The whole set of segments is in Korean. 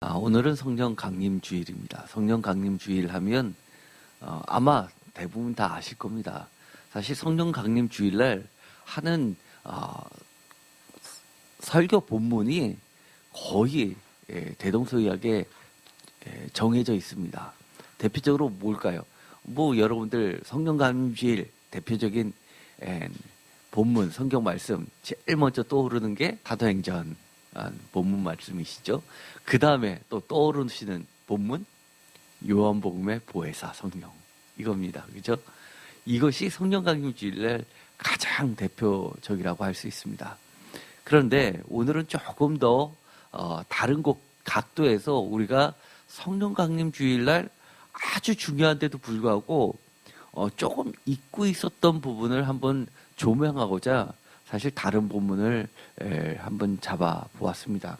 아, 오늘은 성령 강림 주일입니다. 성령 강림 주일 하면 어, 아마 대부분 다 아실 겁니다. 사실 성령 강림 주일날 하는 어, 설교 본문이 거의 예, 대동소이하게 예, 정해져 있습니다. 대표적으로 뭘까요? 뭐 여러분들 성령 강림 주일 대표적인 예, 본문 성경 말씀 제일 먼저 떠오르는 게 사도행전 본문 말씀이시죠. 그 다음에 또 떠오르시는 본문 요한복음의 보혜사 성령 이겁니다. 그죠? 이것이 성령 강림 주일날 가장 대표적이라고 할 수 있습니다. 그런데 오늘은 조금 더 어, 다른 곳 각도에서 우리가 성령 강림 주일날 아주 중요한데도 불구하고 어, 조금 잊고 있었던 부분을 한번 조명하고자 사실 다른 본문을 에, 한번 잡아 보았습니다.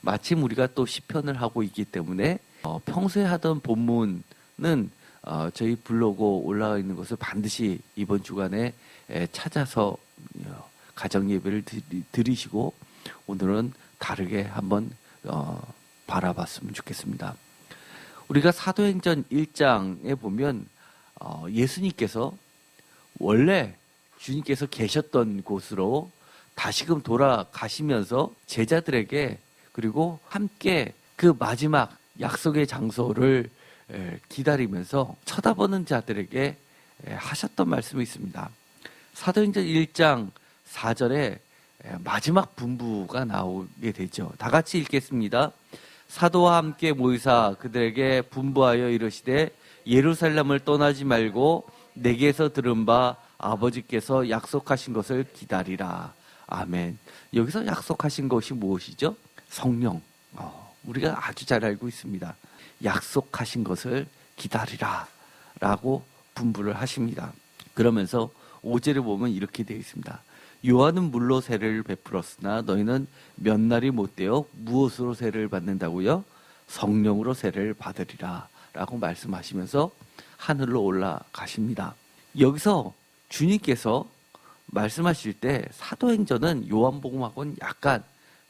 마침 우리가 또 시편을 하고 있기 때문에 어, 평소에 하던 본문은 어, 저희 블로그 올라가 있는 것을 반드시 이번 주간에 에, 찾아서 어, 가정 예배를 드리, 시고 오늘은 다르게 한번 어, 바라봤으면 좋겠습니다. 우리가 사도행전 1장에 보면 어, 예수님께서 원래 주님께서 계셨던 곳으로 다시금 돌아가시면서 제자들에게 그리고 함께 그 마지막 약속의 장소를 기다리면서 쳐다보는 자들에게 하셨던 말씀이 있습니다. 사도행전 1장 4절에 마지막 분부가 나오게 되죠. 다 같이 읽겠습니다. 사도와 함께 모이사 그들에게 분부하여 이르시되 예루살렘을 떠나지 말고 내게서 들은 바 아버지께서 약속하신 것을 기다리라. 아멘. 여기서 약속하신 것이 무엇이죠? 성령. 어, 우리가 아주 잘 알고 있습니다. 약속하신 것을 기다리라. 라고 분부를 하십니다. 그러면서 5절에 보면 이렇게 되어 있습니다. 요한은 물로 세례를 베풀었으나 너희는 몇 날이 못 되어 무엇으로 세례를 받는다고요? 성령으로 세례를 받으리라. 라고 말씀하시면서 하늘로 올라가십니다. 여기서 주님께서 말씀하실 때 사도행전은 요한복음하고는 약간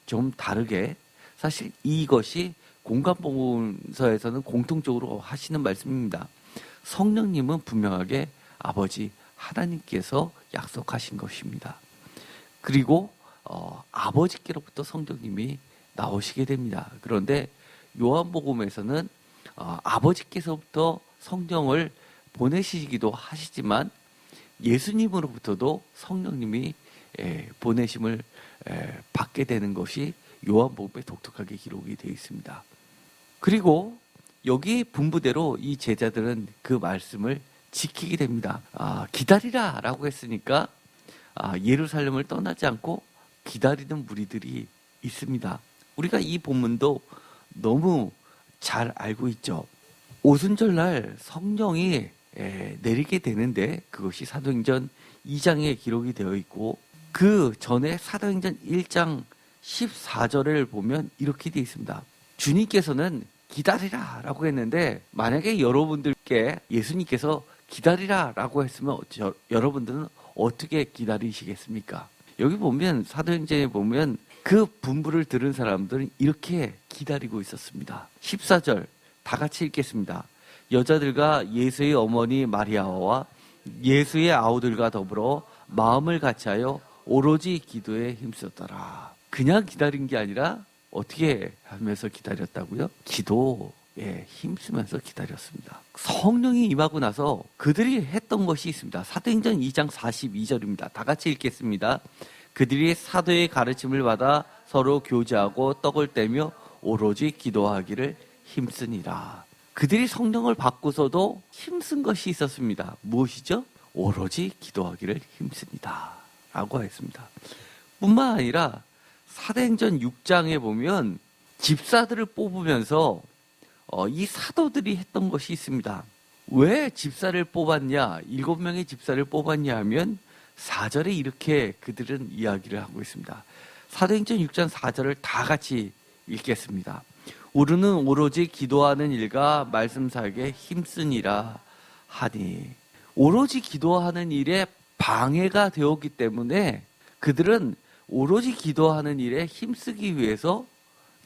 좀 다르게 사실 이것이 공간복음서에서는 공통적으로 하시는 말씀입니다. 성령님은 분명하게 아버지 하나님께서 약속하신 것입니다. 그리고 어, 아버지께로부터 성령님이 나오시게 됩니다. 그런데 요한복음에서는 어, 아버지께서부터 성령을 보내시기도 하시지만 예수님으로부터도 성령님이 보내심을 받게 되는 것이 요한복음에 독특하게 기록이 되어 있습니다. 그리고 여기 분부대로 이 제자들은 그 말씀을 지키게 됩니다. 아, 기다리라 라고 했으니까 아, 예루살렘을 떠나지 않고 기다리는 무리들이 있습니다. 우리가 이 본문도 너무 잘 알고 있죠. 오순절날 성령이 내리게 되는데 그것이 사도행전 2장에 기록이 되어 있고 그 전에 사도행전 1장 14절을 보면 이렇게 되어 있습니다. 주님께서는 기다리라 라고 했는데 만약에 여러분들께 예수님께서 기다리라 라고 했으면 저, 여러분들은 어떻게 기다리시겠습니까? 여기 보면 사도행전에 보면 그 분부를 들은 사람들은 이렇게 기다리고 있었습니다. 14절 다 같이 읽겠습니다. 여자들과 예수의 어머니 마리아와 예수의 아우들과 더불어 마음을 같이하여 오로지 기도에 힘썼더라. 그냥 기다린 게 아니라 어떻게 하면서 기다렸다고요? 기도에 힘쓰면서 기다렸습니다. 성령이 임하고 나서 그들이 했던 것이 있습니다. 사도행전 2장 42절입니다. 다 같이 읽겠습니다. 그들이 사도의 가르침을 받아 서로 교제하고 떡을 떼며 오로지 기도하기를 힘쓰니라. 그들이 성령을 받고서도 힘쓴 것이 있었습니다. 무엇이죠? 오로지 기도하기를 힘씁니다. 라고 했습니다. 뿐만 아니라 사도행전 6장에 보면 집사들을 뽑으면서 어, 이 사도들이 했던 것이 있습니다. 왜 집사를 뽑았냐, 일곱 명의 집사를 뽑았냐 하면 4절에 이렇게 그들은 이야기를 하고 있습니다. 사도행전 6장 4절을 다 같이 읽겠습니다. 우리는 오로지 기도하는 일과 말씀 살게 힘쓰니라 하니 오로지 기도하는 일에 방해가 되었기 때문에 그들은 오로지 기도하는 일에 힘쓰기 위해서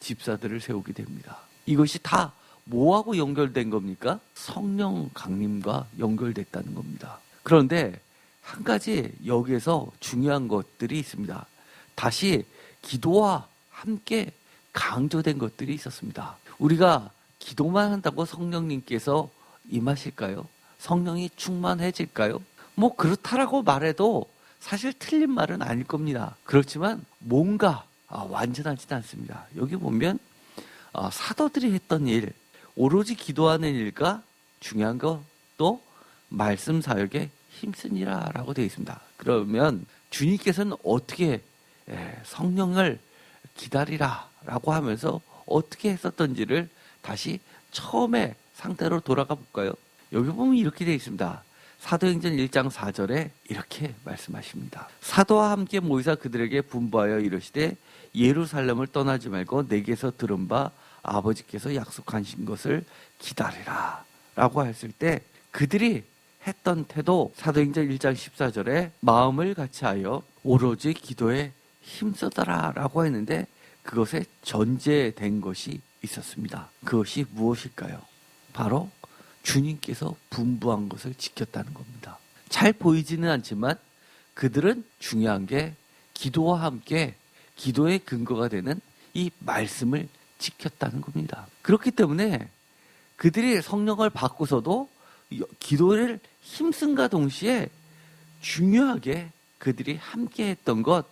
집사들을 세우게 됩니다. 이것이 다 뭐하고 연결된 겁니까? 성령 강림과 연결됐다는 겁니다. 그런데 한 가지 여기에서 중요한 것들이 있습니다. 다시 기도와 함께 강조된 것들이 있었습니다. 우리가 기도만 한다고 성령님께서 임하실까요? 성령이 충만해질까요? 뭐 그렇다라고 말해도 사실 틀린 말은 아닐 겁니다. 그렇지만 뭔가 아, 완전하지는 않습니다. 여기 보면 아, 사도들이 했던 일, 오로지 기도하는 일과 중요한 것도 말씀 사역에 힘쓰니라라고 되어 있습니다. 그러면 주님께서는 어떻게 예, 성령을 기다리라 라고 하면서 어떻게 했었던지를 다시 처음에 상태로 돌아가 볼까요? 여기 보면 이렇게 되어 있습니다. 사도행전 1장 4절에 이렇게 말씀하십니다. 사도와 함께 모이사 그들에게 분부하여 이르시되 예루살렘을 떠나지 말고 내게서 들은 바 아버지께서 약속하신 것을 기다리라 라고 했을 때 그들이 했던 태도 사도행전 1장 14절에 마음을 같이하여 오로지 기도에 힘쓰더라 라고 했는데 그것에 전제된 것이 있었습니다. 그것이 무엇일까요? 바로 주님께서 분부한 것을 지켰다는 겁니다. 잘 보이지는 않지만 그들은 중요한 게 기도와 함께 기도의 근거가 되는 이 말씀을 지켰다는 겁니다. 그렇기 때문에 그들이 성령을 받고서도 기도를 힘쓴과 동시에 중요하게 그들이 함께 했던 것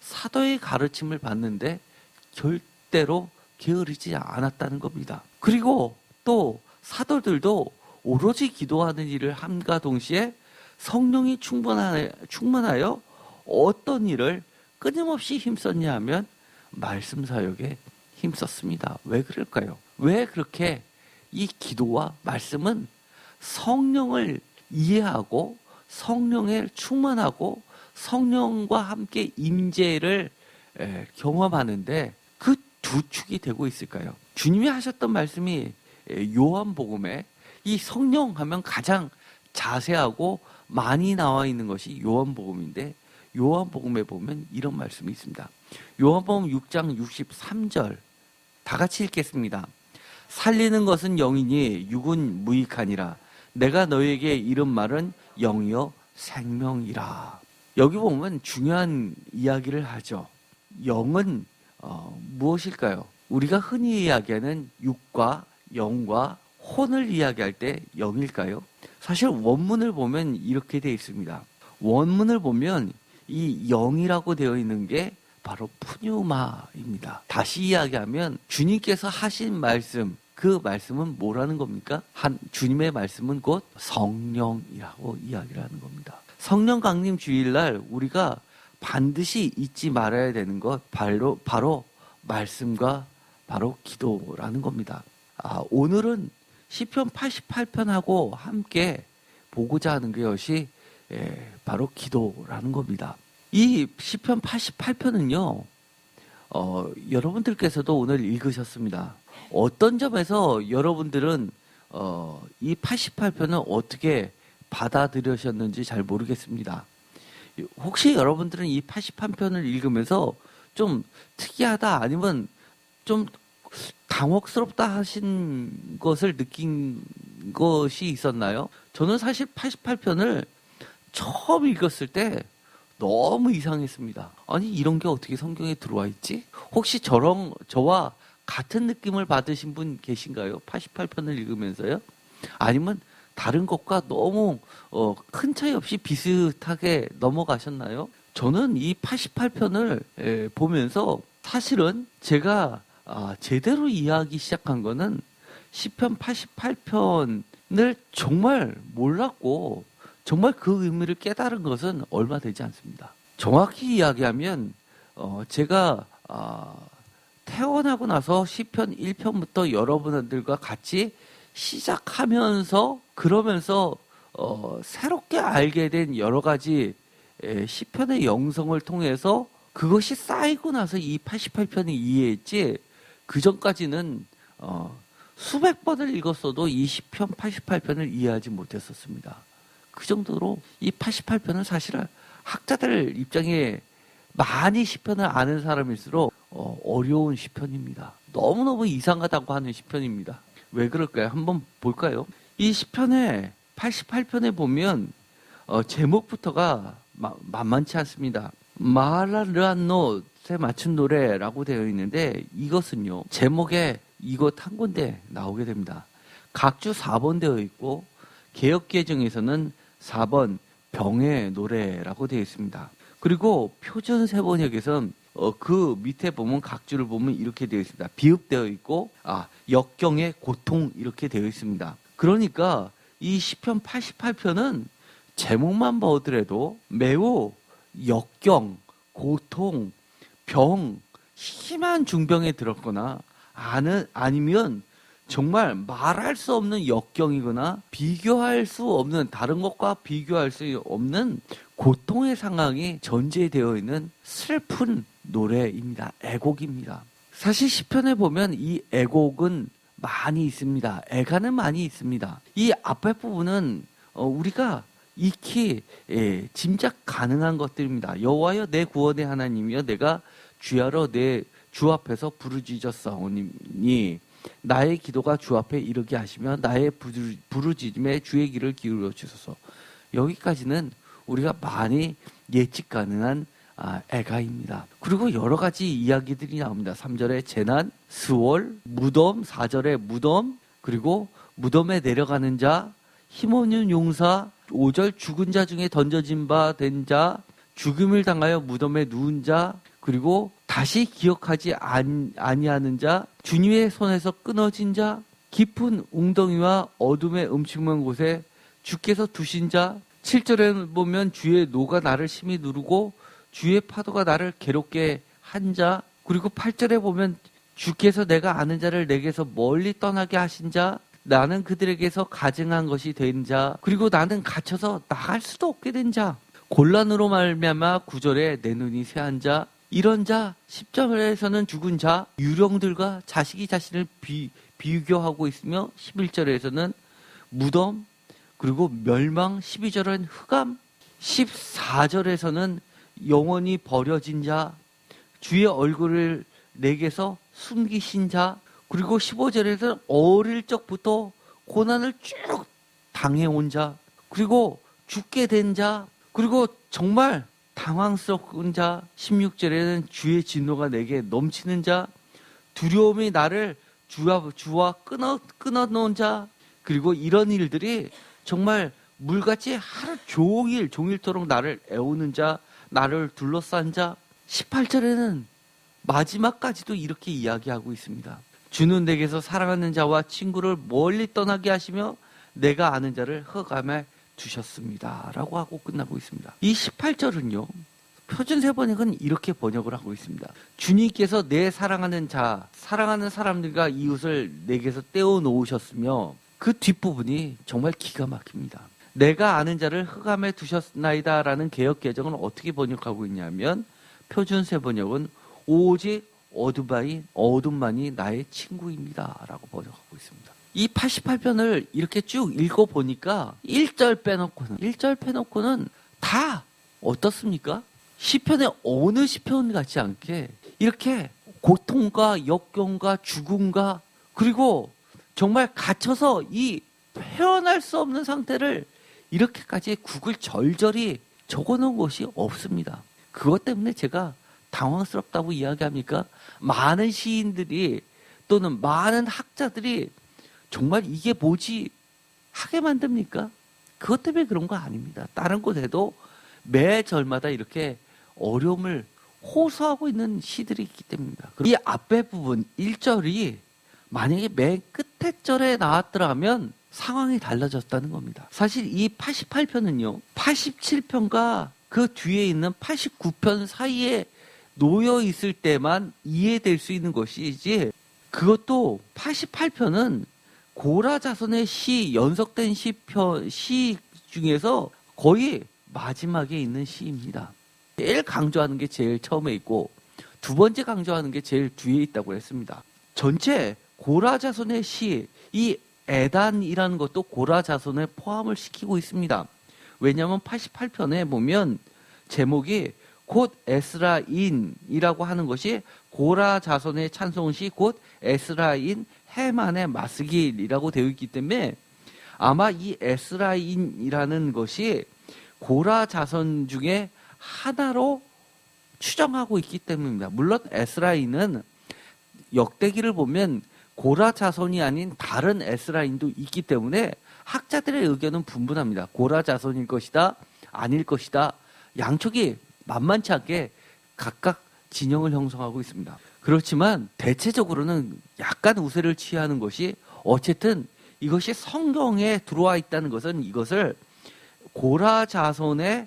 사도의 가르침을 받는데 절대로 게으르지 않았다는 겁니다. 그리고 또 사도들도 오로지 기도하는 일을 함과 동시에 성령이 충만하여, 어떤 일을 끊임없이 힘썼냐 하면 말씀 사역에 힘썼습니다. 왜 그럴까요? 왜 그렇게 이 기도와 말씀은 성령을 이해하고 성령에 충만하고 성령과 함께 임재를 경험하는데 그 두 축이 되고 있을까요? 주님이 하셨던 말씀이 요한복음에 이 성령 하면 가장 자세하고 많이 나와 있는 것이 요한복음인데 요한복음에 보면 이런 말씀이 있습니다. 요한복음 6장 63절 다 같이 읽겠습니다. 살리는 것은 영이니 육은 무익하니라. 내가 너에게 이런 말은 영이요 생명이라. 여기 보면 중요한 이야기를 하죠. 영은 어, 무엇일까요? 우리가 흔히 이야기하는 육과 영과 혼을 이야기할 때 영일까요? 사실 원문을 보면 이렇게 되어 있습니다. 원문을 보면 이 영이라고 되어 있는 게 바로 푸뉴마입니다. 다시 이야기하면 주님께서 하신 말씀, 그 말씀은 뭐라는 겁니까? 한 주님의 말씀은 곧 성령이라고 이야기를 하는 겁니다. 성령 강림 주일날 우리가 반드시 잊지 말아야 되는 것 바로 바로 말씀과 바로 기도라는 겁니다. 아, 오늘은 시편 88편하고 함께 보고자 하는 것이 예, 바로 기도라는 겁니다. 이 시편 88편은요. 어, 여러분들께서도 오늘 읽으셨습니다. 어떤 점에서 여러분들은 어, 이 88편을 어떻게 받아들여셨는지 잘 모르겠습니다. 혹시 여러분들은 이 88편을 읽으면서 좀 특이하다 아니면 좀 당혹스럽다 하신 것을 느낀 것이 있었나요? 저는 사실 88편을 처음 읽었을 때 너무 이상했습니다. 아니, 이런 게 어떻게 성경에 들어와 있지? 혹시 저랑, 저와 같은 느낌을 받으신 분 계신가요? 88편을 읽으면서요? 아니면 다른 것과 너무 어, 큰 차이 없이 비슷하게 넘어가셨나요? 저는 이 88편을 에, 보면서 사실은 제가 아, 제대로 이해하기 시작한 거는 10편 88편을 정말 몰랐고 정말 그 의미를 깨달은 것은 얼마 되지 않습니다. 정확히 이야기하면 어, 제가 아, 태어나고 나서 10편 1편부터 여러분들과 같이 시작하면서 그러면서 어, 새롭게 알게 된 여러 가지 에, 시편의 영성을 통해서 그것이 쌓이고 나서 이 88편을 이해했지 그 전까지는 어, 수백 번을 읽었어도 이 시편 88편을 이해하지 못했었습니다. 그 정도로 이 88편은 사실 학자들 입장에 많이 시편을 아는 사람일수록 어, 어려운 시편입니다. 너무너무 이상하다고 하는 시편입니다. 왜 그럴까요? 한번 볼까요? 이 시편에 88편에 보면 어, 제목부터가 마- 만만치 않습니다. 마라르안노에 맞춘 노래라고 되어 있는데 이것은요 제목에 이것 한 군데 나오게 됩니다. 각주 4번 되어 있고 개혁 개정에서는 4번 병의 노래라고 되어 있습니다. 그리고 표준 세번역에선 어, 그 밑에 보면 각주를 보면 이렇게 되어 있습니다. 비읍되어 있고 아 역경의 고통 이렇게 되어 있습니다. 그러니까 이 시편 88편은 제목만 보더라도 매우 역경, 고통, 병, 심한 중병에 들었거나 아는 아니면 정말 말할 수 없는 역경이거나 비교할 수 없는 다른 것과 비교할 수 없는 고통의 상황이 전제되어 있는 슬픈 노래입니다. 애곡입니다. 사실 시편에 보면 이 애곡은 많이 있습니다. 애가는 많이 있습니다. 이 앞에 부분은 어, 우리가 익히 예, 짐작 가능한 것들입니다. 여호와여 내 구원의 하나님이여 내가 주야로 내 주 앞에서 부르짖었사오니 나의 기도가 주 앞에 이르게 하시며 나의 부르- 부르짖음에 주의 귀를 기울여 주소서. 여기까지는 우리가 많이 예측 가능한 아, 애가입니다. 그리고 여러 가지 이야기들이 나옵니다. 3절에 재난, 스월, 무덤, 4절에 무덤, 그리고 무덤에 내려가는 자, 힘없는 용사, 5절 죽은 자 중에 던져진 바 된 자, 죽음을 당하여 무덤에 누운 자, 그리고 다시 기억하지 안, 아니하는 자, 주님의 손에서 끊어진 자, 깊은 웅덩이와 어둠의 음침한 곳에 주께서 두신 자, 7절에 보면 주의 노가 나를 심히 누르고 주의 파도가 나를 괴롭게 한 자, 그리고 8절에 보면 주께서 내가 아는 자를 내게서 멀리 떠나게 하신 자, 나는 그들에게서 가증한 것이 된 자, 그리고 나는 갇혀서 나갈 수도 없게 된 자, 곤란으로 말미암아 구절에 내 눈이 새한 자, 이런 자, 10절에서는 죽은 자, 유령들과 자식이 자신을 비, 비교하고 있으며 11절에서는 무덤, 그리고 멸망, 12절은 흑암, 14절에서는 영원히 버려진 자, 주의 얼굴을 내게서 숨기신 자, 그리고 15절에서는 어릴 적부터 고난을 쭉 당해온 자, 그리고 죽게 된 자, 그리고 정말 당황스러운 자, 16절에는 주의 진노가 내게 넘치는 자, 두려움이 나를 주와, 주와 끊어, 끊어 놓은 자, 그리고 이런 일들이 정말 물같이 하루 종일, 종일토록 나를 애우는 자, 나를 둘러싼 자, 18절에는 마지막까지도 이렇게 이야기하고 있습니다. 주는 내게서 사랑하는 자와 친구를 멀리 떠나게 하시며 내가 아는 자를 흑암에 두셨습니다. 라고 하고 끝나고 있습니다. 이 18절은요, 표준 세번역은 이렇게 번역을 하고 있습니다. 주님께서 내 사랑하는 자, 사랑하는 사람들과 이웃을 내게서 떼어 놓으셨으며 그 뒷부분이 정말 기가 막힙니다. 내가 아는 자를 흑암에 두셨나이다라는 개혁 개정은 어떻게 번역하고 있냐면 표준 세 번역은 오직 어둠만이 어둠만이 나의 친구입니다라고 번역하고 있습니다. 이 88편을 이렇게 쭉 읽어 보니까 1절 빼놓고는 1절 빼놓고는 다 어떻습니까? 시편의 어느 시편 같지 않게 이렇게 고통과 역경과 죽음과 그리고 정말 갇혀서 이 헤어날 수 없는 상태를 이렇게까지 국을 절절히 적어놓은 것이 없습니다. 그것 때문에 제가 당황스럽다고 이야기합니까? 많은 시인들이 또는 많은 학자들이 정말 이게 뭐지 하게 만듭니까? 그것 때문에 그런 거 아닙니다. 다른 곳에도 매 절마다 이렇게 어려움을 호소하고 있는 시들이 있기 때문입니다. 이 앞에 부분 1절이 만약에 맨 끝에 절에 나왔더라면 상황이 달라졌다는 겁니다. 사실 이 88편은요, 87편과 그 뒤에 있는 89편 사이에 놓여 있을 때만 이해될 수 있는 것이지, 그것도 88편은 고라 자손의 시, 연속된 시편, 시 중에서 거의 마지막에 있는 시입니다. 제일 강조하는 게 제일 처음에 있고, 두 번째 강조하는 게 제일 뒤에 있다고 했습니다. 전체 고라 자손의 시, 이 에단이라는 것도 고라 자손에 포함을 시키고 있습니다. 왜냐하면 88편에 보면 제목이 곧 에스라인이라고 하는 것이 고라 자손의 찬송시 곧 S라인 해만의 마스길이라고 되어 있기 때문에 아마 이 S라인이라는 것이 고라 자선 중에 하나로 추정하고 있기 때문입니다. 물론 S라인은 역대기를 보면 고라 자손이 아닌 다른 S라인도 있기 때문에 학자들의 의견은 분분합니다. 고라 자손일 것이다, 아닐 것이다. 양쪽이 만만치 않게 각각 진영을 형성하고 있습니다. 그렇지만 대체적으로는 약간 우세를 취하는 것이 어쨌든 이것이 성경에 들어와 있다는 것은 이것을 고라 자손의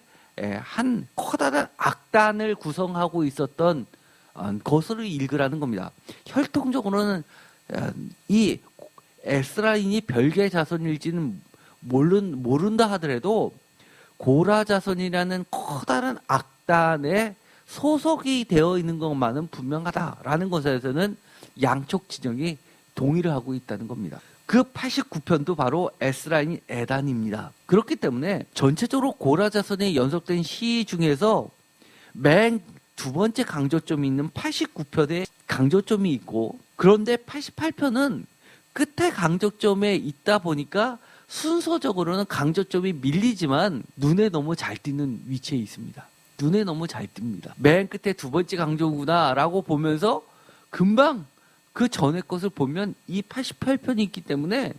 한 커다란 악단을 구성하고 있었던 어, 것으로 읽으라는 겁니다. 혈통적으로는 이 에스라인이 별개의 자손일지는 모른, 모른다 하더라도 고라 자손이라는 커다란 악단에 소속이 되어 있는 것만은 분명하다라는 것에서는 양쪽 진영이 동의를 하고 있다는 겁니다. 그 89편도 바로 S라인 에단입니다. 그렇기 때문에 전체적으로 고라 자손에 연속된 시 중에서 맨 두 번째 강조점이 있는 89편에 강조점이 있고 그런데 88편은 끝에 강조점에 있다 보니까 순서적으로는 강조점이 밀리지만 눈에 너무 잘 띄는 위치에 있습니다. 눈에 너무 잘 띕니다. 맨 끝에 두 번째 강조구나라고 보면서 금방 그 전에 것을 보면 이 88편이 있기 때문에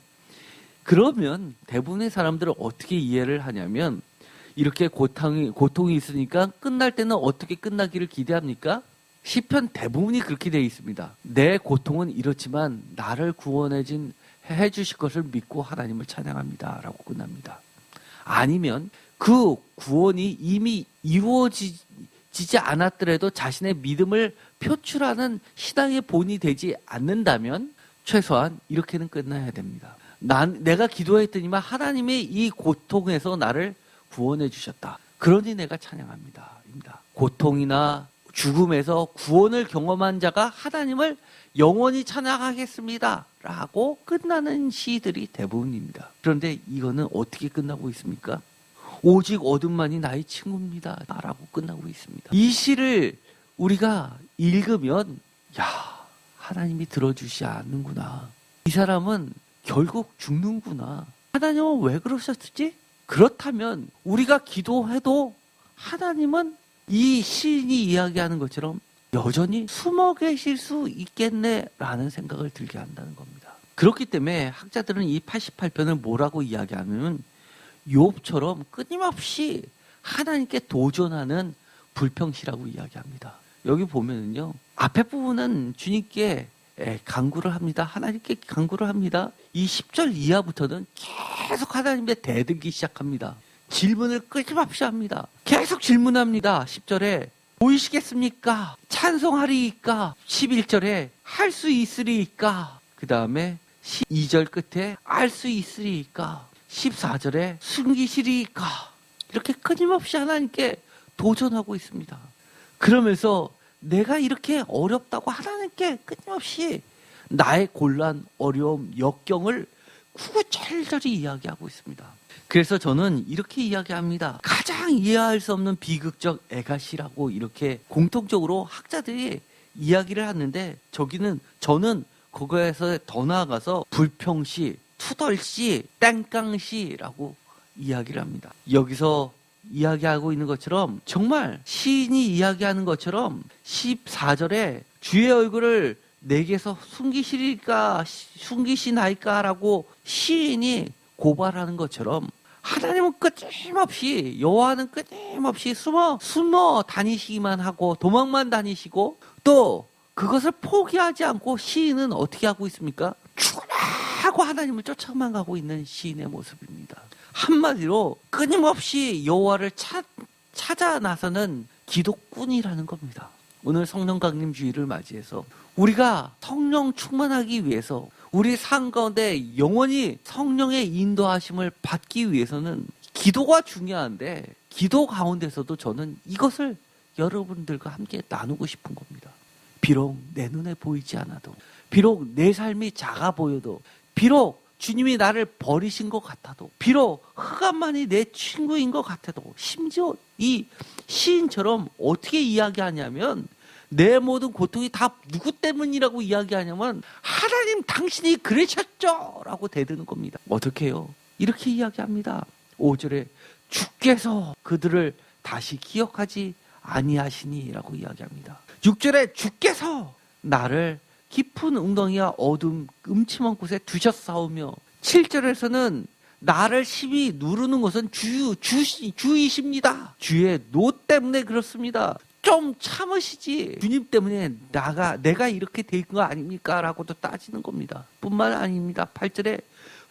그러면 대부분의 사람들은 어떻게 이해를 하냐면 이렇게 고통이, 고통이 있으니까 끝날 때는 어떻게 끝나기를 기대합니까? 시편 대부분이 그렇게 되어 있습니다. 내 고통은 이렇지만 나를 구원해진 해 주실 것을 믿고 하나님을 찬양합니다라고 끝납니다. 아니면 그 구원이 이미 이루어지지 않았더라도 자신의 믿음을 표출하는 신앙의 본이 되지 않는다면 최소한 이렇게는 끝나야 됩니다. 난 내가 기도했더니만 하나님의 이 고통에서 나를 구원해 주셨다. 그러니 내가 찬양합니다. 고통이나 죽음에서 구원을 경험한 자가 하나님을 영원히 찬양하겠습니다. 라고 끝나는 시들이 대부분입니다. 그런데 이거는 어떻게 끝나고 있습니까? 오직 어둠만이 나의 친구입니다. 라고 끝나고 있습니다. 이 시를 우리가 읽으면, 야, 하나님이 들어주시 않는구나. 이 사람은 결국 죽는구나. 하나님은 왜 그러셨지? 그렇다면 우리가 기도해도 하나님은 이 시인이 이야기하는 것처럼 여전히 숨어 계실 수 있겠네라는 생각을 들게 한다는 겁니다. 그렇기 때문에 학자들은 이 88편을 뭐라고 이야기하면 욥처럼 끊임없이 하나님께 도전하는 불평시라고 이야기합니다. 여기 보면은요. 앞에 부분은 주님께 강구를 합니다. 하나님께 강구를 합니다. 이 10절 이하부터는 계속 하나님께 대들기 시작합니다. 질문을 끊임없이 합니다. 계속 질문합니다. 10절에 보이시겠습니까? 찬송하리이까? 11절에 할 수 있으리이까? 그 다음에 12절 끝에 알 수 있으리이까? 14절에 숨기시리이까? 이렇게 끊임없이 하나님께 도전하고 있습니다. 그러면서 내가 이렇게 어렵다고 하나님께 끊임없이 나의 곤란, 어려움, 역경을 구구절절히 이야기하고 있습니다. 그래서 저는 이렇게 이야기합니다. 가장 이해할 수 없는 비극적 애가시라고 이렇게 공통적으로 학자들이 이야기를 하는데 저기는 저는 그거에서 더 나아가서 불평시, 투덜시, 땡깡시라고 이야기를 합니다. 여기서 이야기하고 있는 것처럼 정말 시인이 이야기하는 것처럼 14절에 주의 얼굴을 내게서 숨기시리까 숨기시나이까라고 시인이 고발하는 것처럼 하나님은 끊임없이 여호와는 끊임없이 숨어 숨어 다니시기만 하고 도망만 다니시고 또 그것을 포기하지 않고 시인은 어떻게 하고 있습니까? 죽으라고 하나님을 쫓아만 가고 있는 시인의 모습입니다. 한마디로 끊임없이 여호와를 찾아 나서는 기독꾼이라는 겁니다. 오늘 성령 강림 주의를 맞이해서 우리가 성령 충만하기 위해서 우리 삶 가운데 영원히 성령의 인도하심을 받기 위해서는 기도가 중요한데 기도 가운데서도 저는 이것을 여러분들과 함께 나누고 싶은 겁니다. 비록 내 눈에 보이지 않아도 비록 내 삶이 작아 보여도 비록 주님이 나를 버리신 것 같아도 비록 흑암만이 내 친구인 것 같아도 심지어 이 시인처럼 어떻게 이야기하냐면 내 모든 고통이 다 누구 때문이라고 이야기하냐면 하나님 당신이 그러셨죠 라고 대드는 겁니다. 어떻게 해요? 이렇게 이야기합니다. 5절에 주께서 그들을 다시 기억하지 아니하시니라고 이야기합니다. 6절에 주께서 나를 깊은 웅덩이와 어둠 음침한 곳에 두셨사오며 7절에서는 나를 심히 누르는 것은 주, 주, 주이십니다. 주의 노 때문에 그렇습니다. 좀 참으시지. 주님 때문에 나가, 내가 이렇게 된 거 아닙니까? 라고도 따지는 겁니다. 뿐만 아닙니다. 8절에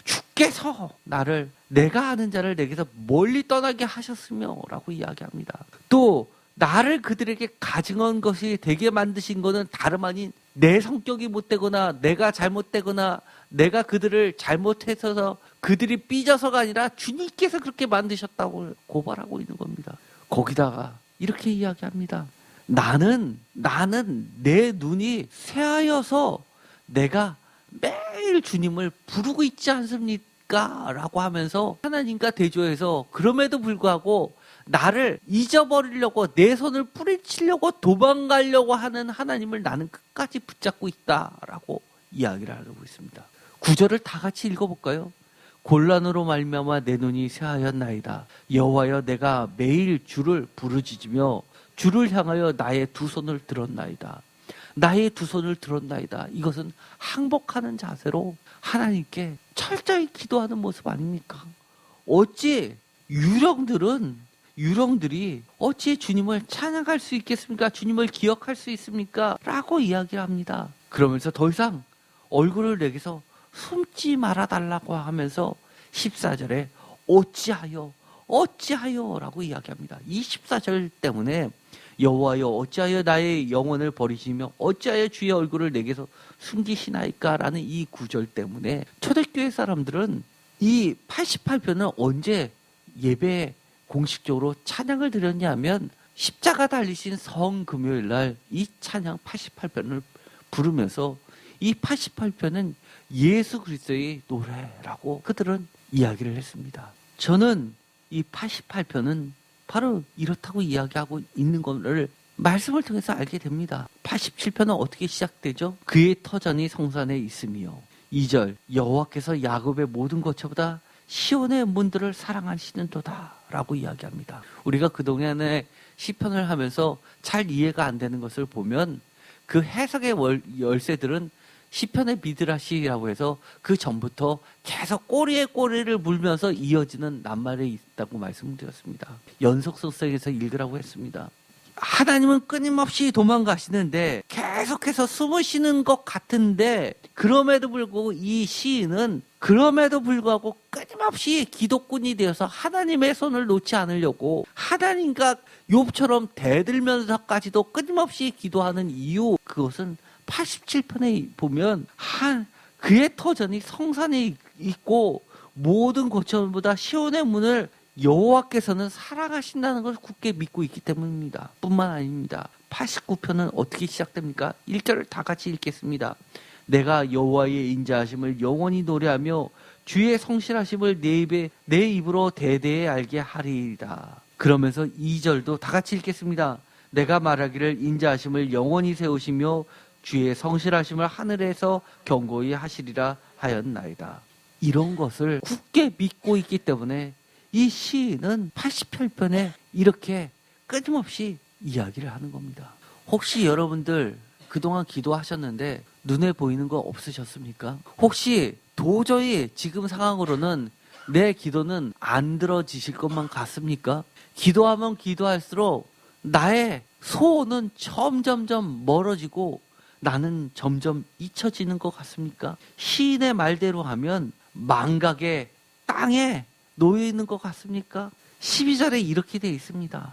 주께서 나를 내가 아는 자를 내게서 멀리 떠나게 하셨으며 라고 이야기합니다. 또 나를 그들에게 가증한 것이 되게 만드신 것은 다름 아닌 내 성격이 못되거나 내가 잘못되거나 내가 그들을 잘못해서 그들이 삐져서가 아니라 주님께서 그렇게 만드셨다고 고발하고 있는 겁니다. 거기다가 이렇게 이야기합니다. 나는 나는 내 눈이 새하여서 내가 매일 주님을 부르고 있지 않습니까? 라고 하면서 하나님과 대조해서 그럼에도 불구하고 나를 잊어버리려고 내 손을 뿌리치려고 도망가려고 하는 하나님을 나는 끝까지 붙잡고 있다라고 이야기를 하고 있습니다. 구절을 다 같이 읽어볼까요? 곤란으로 말미암아 내 눈이 새하였나이다. 여호와여 내가 매일 주를 부르짖으며 주를 향하여 나의 두 손을 들었나이다. 나의 두 손을 들었나이다. 이것은 항복하는 자세로 하나님께 철저히 기도하는 모습 아닙니까? 어찌 유령들은 유령들이 어찌 주님을 찬양할 수 있겠습니까? 주님을 기억할 수 있습니까? 라고 이야기를 합니다. 그러면서 더 이상 얼굴을 내게서 숨지 말아 달라고 하면서 14절에 어찌하여 어찌하여 라고 이야기합니다. 이 14절 때문에 여호와여 어찌하여 나의 영혼을 버리시며 어찌하여 주의 얼굴을 내게서 숨기시나이까 라는 이 구절 때문에 초대교회 사람들은 이 88편을 언제 예배 공식적으로 찬양을 드렸냐면 십자가 달리신 성 금요일 날 이 찬양 88편을 부르면서 이 88편은 예수 그리스도의 노래라고 그들은 이야기를 했습니다. 저는 이 88편은 바로 이렇다고 이야기하고 있는 것을 말씀을 통해서 알게 됩니다. 87편은 어떻게 시작되죠? 그의 터전이 성산에 있으며 2절 여호와께서 야곱의 모든 것보다 시온의 문들을 사랑하시는도다 라고 이야기합니다. 우리가 그동안에 시편을 하면서 잘 이해가 안 되는 것을 보면 그 해석의 월, 열쇠들은 시편의 미드라시라고 해서 그 전부터 계속 꼬리에 꼬리를 물면서 이어지는 낱말이 있다고 말씀드렸습니다. 연속성에서 읽으라고 했습니다. 하나님은 끊임없이 도망가시는데 계속해서 숨으시는 것 같은데 그럼에도 불구하고 이 시인은 그럼에도 불구하고 끊임없이 기도꾼이 되어서 하나님의 손을 놓지 않으려고 하나님과 욥처럼 대들면서까지도 끊임없이 기도하는 이유 그것은 87편에 보면 한 그의 터전이 성산에 있고 모든 고천보다 시온의 문을 여호와께서는 사랑하신다는 것을 굳게 믿고 있기 때문입니다. 뿐만 아닙니다. 89편은 어떻게 시작됩니까? 1절을 다 같이 읽겠습니다. 내가 여호와의 인자하심을 영원히 노래하며 주의 성실하심을 내 입에 내 입으로 대대에 알게 하리이다. 그러면서 2절도 다 같이 읽겠습니다. 내가 말하기를 인자하심을 영원히 세우시며 주의 성실하심을 하늘에서 경고히 하시리라 하였나이다. 이런 것을 굳게 믿고 있기 때문에 이 시인은 88편에 이렇게 끊임없이 이야기를 하는 겁니다. 혹시 여러분들 그동안 기도하셨는데 눈에 보이는 거 없으셨습니까? 혹시 도저히 지금 상황으로는 내 기도는 안 들어지실 것만 같습니까? 기도하면 기도할수록 나의 소원은 점점점 멀어지고 나는 점점 잊혀지는 것 같습니까? 시인의 말대로 하면 망각의 땅에 놓여 있는 것 같습니까? 12절에 이렇게 되어 있습니다.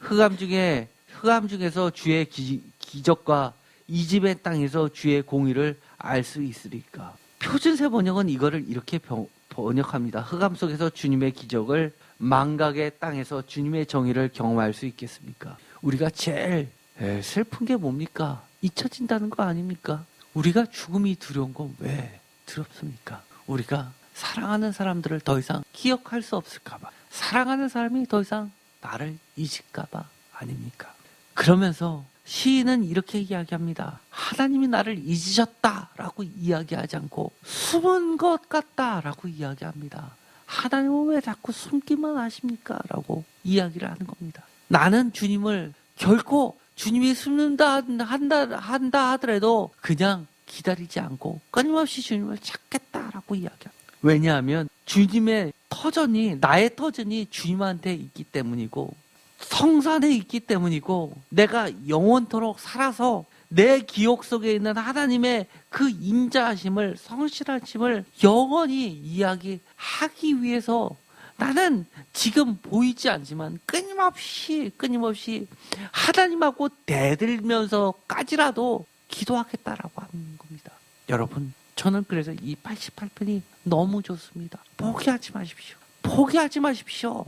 흑암 중에 흑암 중에서 주의 기, 기적과 이집의 땅에서 주의 공의를 알 수 있으리까. 표준세 번역은 이거를 이렇게 병, 번역합니다. 흑암 속에서 주님의 기적을 망각의 땅에서 주님의 정의를 경험할 수 있겠습니까? 우리가 제일 에, 슬픈 게 뭡니까? 잊혀진다는 거 아닙니까? 우리가 죽음이 두려운 건 왜 두렵습니까? 우리가 사랑하는 사람들을 더 이상 기억할 수 없을까봐. 사랑하는 사람이 더 이상 나를 잊을까봐 아닙니까? 그러면서 시인은 이렇게 이야기합니다. 하나님이 나를 잊으셨다라고 이야기하지 않고 숨은 것 같다라고 이야기합니다. 하나님은 왜 자꾸 숨기만 하십니까? 라고 이야기를 하는 겁니다. 나는 주님을 결코 주님이 숨는다 한다 한다 하더라도 그냥 기다리지 않고 끊임없이 주님을 찾겠다라고 이야기합니다. 왜냐하면 주님의 터전이 나의 터전이 주님한테 있기 때문이고 성산에 있기 때문이고 내가 영원토록 살아서 내 기억 속에 있는 하나님의 그 인자하심을 성실하심을 영원히 이야기하기 위해서 나는 지금 보이지 않지만 끊임없이 끊임없이 하나님하고 대들면서까지라도 기도하겠다라고 하는 겁니다. 여러분, 저는 그래서 이 88편이 너무 좋습니다. 포기하지 마십시오. 포기하지 마십시오.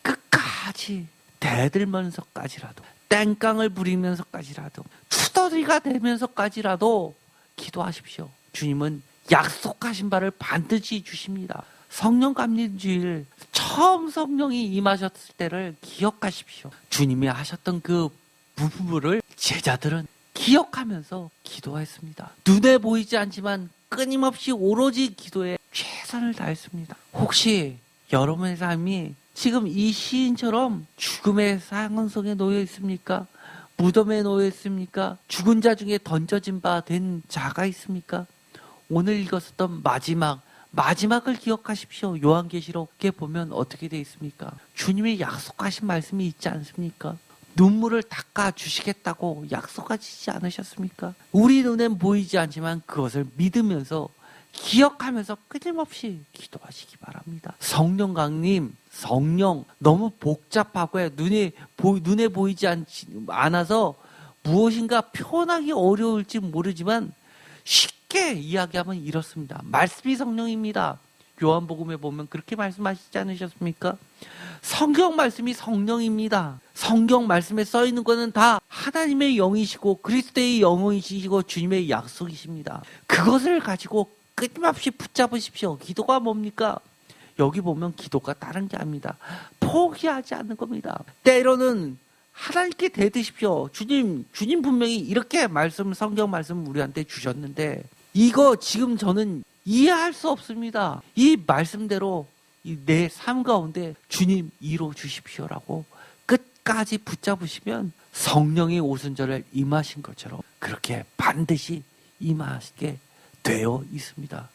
끝까지 대들면서까지라도 땡깡을 부리면서까지라도 투덜이가 되면서까지라도 기도하십시오. 주님은 약속하신 바를 반드시 주십니다. 성령 감림주일 처음 성령이 임하셨을 때를 기억하십시오. 주님이 하셨던 그 부부를 제자들은 기억하면서 기도했습니다. 눈에 보이지 않지만 끊임없이 오로지 기도에 최선을 다했습니다. 혹시 여러분의 삶이 지금 이 시인처럼 죽음의 상황 속에 놓여 있습니까? 무덤에 놓여 있습니까? 죽은 자 중에 던져진 바 된 자가 있습니까? 오늘 읽었었던 마지막 마지막을 기억하십시오. 요한계시록에 보면 어떻게 되어 있습니까? 주님이 약속하신 말씀이 있지 않습니까? 눈물을 닦아 주시겠다고 약속하시지 않으셨습니까? 우리 눈엔 보이지 않지만 그것을 믿으면서 기억하면서 끊임없이 기도하시기 바랍니다. 성령 강림, 성령 너무 복잡하고 눈에 보, 눈에 보이지 않지, 않아서 무엇인가 표현하기 어려울지 모르지만 쉽게 이야기하면 이렇습니다. 말씀이 성령입니다. 요한복음에 보면 그렇게 말씀하시지 않으셨습니까? 성경 말씀이 성령입니다. 성경 말씀에 써 있는 것은 다 하나님의 영이시고 그리스도의 영이시고 주님의 약속이십니다. 그것을 가지고 끊임없이 붙잡으십시오. 기도가 뭡니까? 여기 보면 기도가 다른 게 아닙니다. 포기하지 않는 겁니다. 때로는 하나님께 대드십시오. 주님, 주님 분명히 이렇게 말씀, 성경 말씀 우리한테 주셨는데, 이거 지금 저는 이해할 수 없습니다. 이 말씀대로 내 삶 가운데 주님 이루 주십시오라고 끝까지 붙잡으시면 성령의 오순절을 임하신 것처럼 그렇게 반드시 임하시게 되어 있습니다.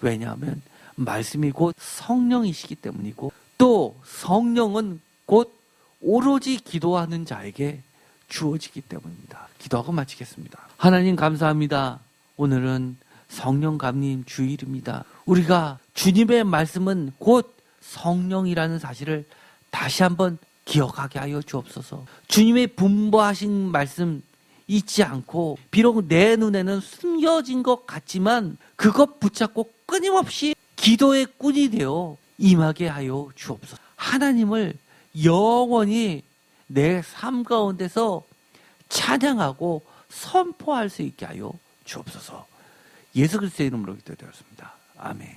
왜냐하면 말씀이 곧 성령이시기 때문이고 또 성령은 곧 오로지 기도하는 자에게 주어지기 때문입니다. 기도하고 마치겠습니다. 하나님 감사합니다. 오늘은 성령 감림 주일입니다. 우리가 주님의 말씀은 곧 성령이라는 사실을 다시 한번 기억하게 하여 주옵소서. 주님의 분부하신 말씀 잊지 않고 비록 내 눈에는 숨겨진 것 같지만 그것 붙잡고 끊임없이 기도의 꾼이 되어 임하게 하여 주옵소서. 하나님을 영원히 내 삶 가운데서 찬양하고 선포할 수 있게 하여 주옵소서. 예수 그리스도의 이름으로 기도드렸습니다. 아멘.